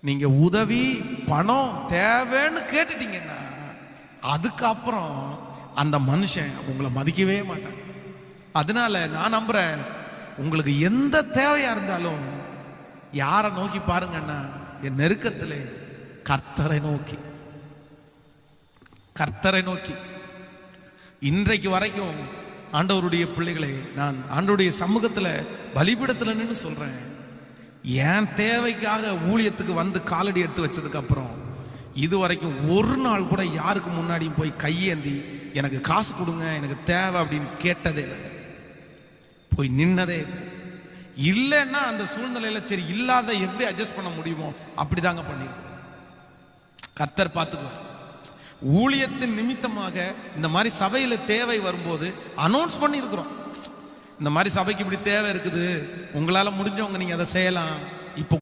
நீங்க உதவி பணம் தேவைன்னு கேட்டுட்டீங்கன்னா அதுக்கப்புறம் அந்த மனுஷன் உங்களை மதிக்கவே மாட்டாங்க அதனால நான் நம்புறேன் உங்களுக்கு எந்த தேவையா இருந்தாலும் யாரை நோக்கி பாருங்கன்னா என் நெருக்கத்தில் கர்த்தரை நோக்கி. கர்த்தரை நோக்கி. இன்றைக்கு வரைக்கும் ஆண்டவருடைய பிள்ளைகளே நான் ஆண்டவருடைய சமூகத்தில் பலிபிடத்தில் நின்று சொல்கிறேன் என் தேவைக்காக ஊழியத்துக்கு வந்து காலடி எடுத்து வச்சதுக்கு அப்புறம் இது வரைக்கும் ஒரு நாள் கூட யாருக்கு முன்னாடியும் போய் கையேந்தி எனக்கு காசு கொடுங்க எனக்கு தேவை அப்படின்னு கேட்டதே இல்லை. போய் நின்னதே இல்லை. இல்லைன்னா அந்த சூழ்நிலையில சரி இல்லாத எப்படி அட்ஜஸ்ட் பண்ண முடியுமோ அப்படிதாங்க பண்ணிருக்கோம் கத்தர் பார்த்துக்குவார். ஊழியத்தின் நிமித்தமாக இந்த மாதிரி சபையில தேவை வரும்போது அனௌன்ஸ் பண்ணியிருக்கிறோம். இந்த மாதிரி சபைக்கு இப்படி தேவை இருக்குது. உங்களால் முடிஞ்சவங்க நீங்கள் அதை செய்யலாம். இப்போ